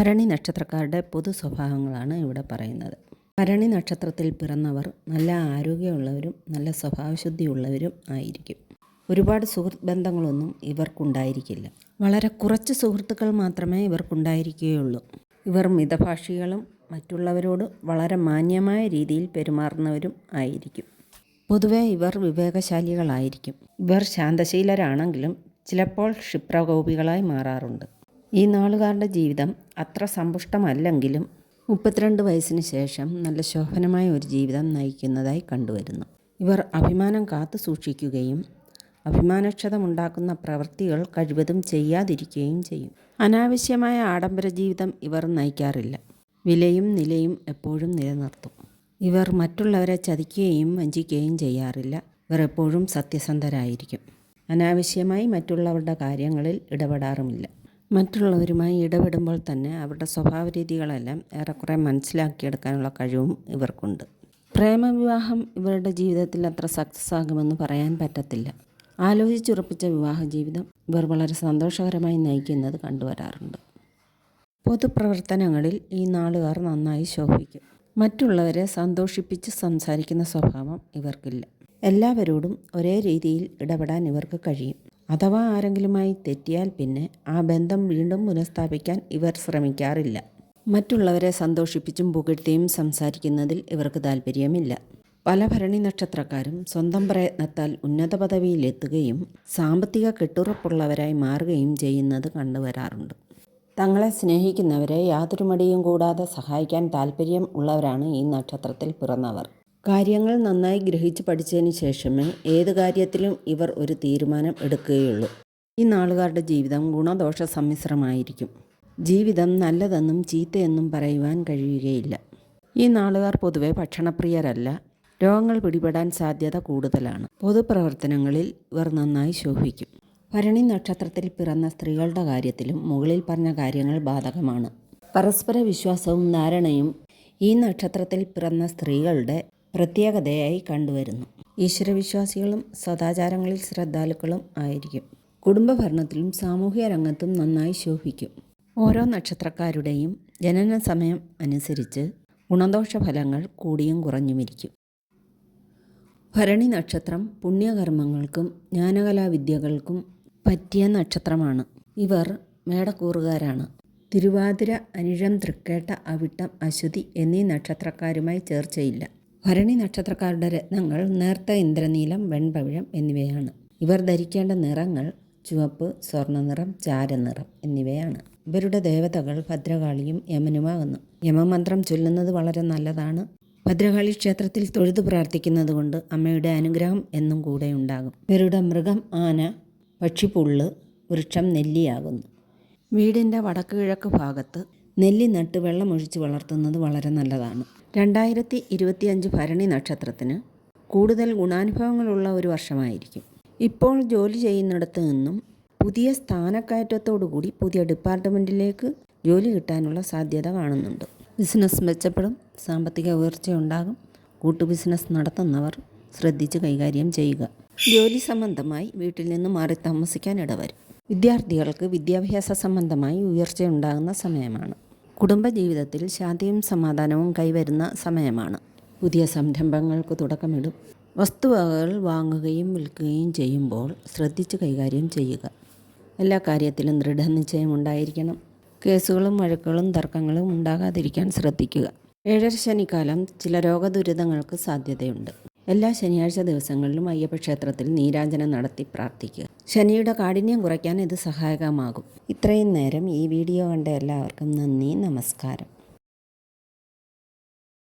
ഭരണി നക്ഷത്രക്കാരുടെ പൊതു സ്വഭാവങ്ങളാണ് ഇവിടെ പറയുന്നത്. ഭരണി നക്ഷത്രത്തിൽ പിറന്നവർ നല്ല ആരോഗ്യമുള്ളവരും നല്ല സ്വഭാവശുദ്ധിയുള്ളവരും ആയിരിക്കും. ഒരുപാട് സുഹൃത്ത് ബന്ധങ്ങളൊന്നും ഇവർക്കുണ്ടായിരിക്കില്ല. വളരെ കുറച്ച് സുഹൃത്തുക്കൾ മാത്രമേ ഇവർക്കുണ്ടായിരിക്കുകയുള്ളൂ. ഇവർ മിതഭാഷികളും മറ്റുള്ളവരോട് വളരെ മാന്യമായ രീതിയിൽ പെരുമാറുന്നവരും ആയിരിക്കും. പൊതുവേ ഇവർ വിവേകശാലികളായിരിക്കും. ഇവർ ശാന്തശീലരാണെങ്കിലും ചിലപ്പോൾ ക്ഷിപ്രകോപികളായി മാറാറുണ്ട്. ഈ നാളുകാരുടെ ജീവിതം അത്ര സമ്പുഷ്ടമല്ലെങ്കിലും മുപ്പത്തിരണ്ട് വയസ്സിന് ശേഷം നല്ല ശോഭനമായ ഒരു ജീവിതം നയിക്കുന്നതായി കണ്ടുവരുന്നു. ഇവർ അഭിമാനം കാത്തു സൂക്ഷിക്കുകയും അഭിമാനക്ഷതമുണ്ടാക്കുന്ന പ്രവൃത്തികൾ കഴിവതും ചെയ്യാതിരിക്കുകയും ചെയ്യും. അനാവശ്യമായ ആഡംബര ജീവിതം ഇവർ നയിക്കാറില്ല. വിലയും നിലയും എപ്പോഴും നിലനിർത്തും. ഇവർ മറ്റുള്ളവരെ ചതിക്കുകയും വഞ്ചിക്കുകയും ചെയ്യാറില്ല. ഇവർ എപ്പോഴും സത്യസന്ധരായിരിക്കും. അനാവശ്യമായി മറ്റുള്ളവരുടെ കാര്യങ്ങളിൽ ഇടപെടാറുമില്ല. മറ്റുള്ളവരുമായി ഇടപെടുമ്പോൾ തന്നെ അവരുടെ സ്വഭാവ രീതികളെല്ലാം ഏറെക്കുറെ മനസ്സിലാക്കിയെടുക്കാനുള്ള കഴിവും ഇവർക്കുണ്ട്. പ്രേമവിവാഹം ഇവരുടെ ജീവിതത്തിൽ അത്ര സക്സസ് ആകുമെന്ന് പറയാൻ പറ്റത്തില്ല. ആലോചിച്ചുറപ്പിച്ച വിവാഹ ജീവിതം ഇവർ വളരെ സന്തോഷകരമായി നയിക്കുന്നത് കണ്ടുവരാറുണ്ട്. പൊതുപ്രവർത്തനങ്ങളിൽ ഈ നാളുകാർ നന്നായി ശോഭിക്കും. മറ്റുള്ളവരെ സന്തോഷിപ്പിച്ച് സംസാരിക്കുന്ന സ്വഭാവം ഇവർക്കില്ല. എല്ലാവരോടും ഒരേ രീതിയിൽ ഇടപെടാൻ ഇവർക്ക് കഴിയും. അഥവാ ആരെങ്കിലുമായി തെറ്റിയാൽ പിന്നെ ആ ബന്ധം വീണ്ടും പുനഃസ്ഥാപിക്കാൻ ഇവർ ശ്രമിക്കാറില്ല. മറ്റുള്ളവരെ സന്തോഷിപ്പിച്ചും പുകഴ്ത്തിയും സംസാരിക്കുന്നതിൽ ഇവർക്ക് താല്പര്യമില്ല പല ഭരണി നക്ഷത്രക്കാരും സ്വന്തം പ്രയത്നത്താൽ ഉന്നത പദവിയിലെത്തുകയും സാമ്പത്തിക കെട്ടുറപ്പുള്ളവരായി മാറുകയും ചെയ്യുന്നത് കണ്ടുവരാറുണ്ട്. തങ്ങളെ സ്നേഹിക്കുന്നവരെ യാതൊരു മടിയും കൂടാതെ സഹായിക്കാൻ താല്പര്യം ഉള്ളവരാണ് ഈ നക്ഷത്രത്തിൽ പിറന്നവർ. കാര്യങ്ങൾ നന്നായി ഗ്രഹിച്ച് പഠിച്ചതിന് ശേഷമേ ഏത് കാര്യത്തിലും ഇവർ ഒരു തീരുമാനം എടുക്കുകയുള്ളൂ. ഈ നാളുകാരുടെ ജീവിതം ഗുണദോഷ സമ്മിശ്രമായിരിക്കും. ജീവിതം നല്ലതെന്നും ചീത്തയെന്നും പറയുവാൻ കഴിയുകയില്ല. ഈ നാളുകാർ പൊതുവെ ഭക്ഷണപ്രിയരല്ല. രോഗങ്ങൾ പിടിപെടാൻ സാധ്യത കൂടുതലാണ്. പൊതുപ്രവർത്തനങ്ങളിൽ ഇവർ നന്നായി ശോഭിക്കും. ഭരണി നക്ഷത്രത്തിൽ പിറന്ന സ്ത്രീകളുടെ കാര്യത്തിലും മുകളിൽ പറഞ്ഞ കാര്യങ്ങൾ ബാധകമാണ്. പരസ്പര വിശ്വാസവും ധാരണയും ഈ നക്ഷത്രത്തിൽ പിറന്ന സ്ത്രീകളുടെ പ്രത്യേകതയായി കണ്ടുവരുന്നു. ഈശ്വരവിശ്വാസികളും സദാചാരങ്ങളിൽ ശ്രദ്ധാലുക്കളും ആയിരിക്കും. കുടുംബഭരണത്തിലും സാമൂഹിക രംഗത്തും നന്നായി ശോഭിക്കും. ഓരോ നക്ഷത്രക്കാരുടെയും ജനന സമയം അനുസരിച്ച് ഗുണദോഷ ഫലങ്ങൾ കൂടിയും കുറഞ്ഞുമിരിക്കും. ഭരണി നക്ഷത്രം പുണ്യകർമ്മങ്ങൾക്കും ജ്ഞാനകലാവിദ്യകൾക്കും പറ്റിയ നക്ഷത്രമാണ്. ഇവർ മേടക്കൂറുകാരാണ്. തിരുവാതിര അനിഴം തൃക്കേട്ട അവിട്ടം അശ്വതി എന്നീ നക്ഷത്രക്കാരുമായി ചേർച്ചയില്ല. ഭരണി നക്ഷത്രക്കാരുടെ രത്നങ്ങൾ നേർത്ത ഇന്ദ്രനീലം വെൺപവിഴം എന്നിവയാണ്. ഇവർ ധരിക്കേണ്ട നിറങ്ങൾ ചുവപ്പ് സ്വർണനിറം ചാരനിറം എന്നിവയാണ്. ഇവരുടെ ദേവതകൾ ഭദ്രകാളിയും യമനുമാകുന്നു. യമമന്ത്രം ചൊല്ലുന്നത് വളരെ നല്ലതാണ്. ഭദ്രകാളി ക്ഷേത്രത്തിൽ തൊഴുതു പ്രാർത്ഥിക്കുന്നത് കൊണ്ട് അമ്മയുടെ അനുഗ്രഹം എന്നും കൂടെ ഉണ്ടാകും. ഇവരുടെ മൃഗം ആന പക്ഷിപ്പുള്ള് വൃക്ഷം നെല്ലിയാകുന്നു. വീടിന്റെ വടക്ക് കിഴക്ക് ഭാഗത്ത് നെല്ലി നട്ട് വെള്ളമൊഴിച്ച് വളർത്തുന്നത് വളരെ നല്ലതാണ്. രണ്ടായിരത്തി ഇരുപത്തിയഞ്ച് ഭരണി നക്ഷത്രത്തിന് കൂടുതൽ ഗുണാനുഭവങ്ങളുള്ള ഒരു വർഷമായിരിക്കും. ഇപ്പോൾ ജോലി ചെയ്യുന്നിടത്ത് നിന്നും പുതിയ സ്ഥാനക്കയറ്റത്തോടുകൂടി പുതിയ ഡിപ്പാർട്ട്മെന്റിലേക്ക് ജോലി കിട്ടാനുള്ള സാധ്യത കാണുന്നുണ്ട്. ബിസിനസ് മെച്ചപ്പെടും സാമ്പത്തിക ഉയർച്ചയുണ്ടാകും കൂട്ടു ബിസിനസ് നടത്തുന്നവർ ശ്രദ്ധിച്ച് കൈകാര്യം ചെയ്യുക. ജോലി സംബന്ധമായി വീട്ടിൽ നിന്ന് മാറി താമസിക്കാൻ ഇടവരും. വിദ്യാർത്ഥികൾക്ക് വിദ്യാഭ്യാസ സംബന്ധമായി ഉയർച്ചയുണ്ടാകുന്ന സമയമാണ്. കുടുംബജീവിതത്തിൽ ശാന്തിയും സമാധാനവും കൈവരുന്ന സമയമാണ്. പുതിയ സംരംഭങ്ങൾക്ക് തുടക്കമിടും. വസ്തുവകകൾ വാങ്ങുകയും വിൽക്കുകയും ചെയ്യുമ്പോൾ ശ്രദ്ധിച്ച് കൈകാര്യം ചെയ്യുക. എല്ലാ കാര്യത്തിലും ദൃഢനിശ്ചയം ഉണ്ടായിരിക്കണം. കേസുകളും വഴക്കുകളും തർക്കങ്ങളും ഉണ്ടാകാതിരിക്കാൻ ശ്രദ്ധിക്കുക. ഏഴര ശനിക്കാലം ചില രോഗദുരിതങ്ങൾക്ക് സാധ്യതയുണ്ട്. എല്ലാ ശനിയാഴ്ച ദിവസങ്ങളിലും അയ്യപ്പ ക്ഷേത്രത്തിൽ നീരാഞ്ജനം നടത്തി പ്രാർത്ഥിക്കുക. ശനിയുടെ കാഠിന്യം കുറയ്ക്കാൻ ഇത് സഹായകമാകും. ഇത്രയും നേരം ഈ വീഡിയോ കണ്ട എല്ലാവർക്കും നന്ദി നമസ്കാരം.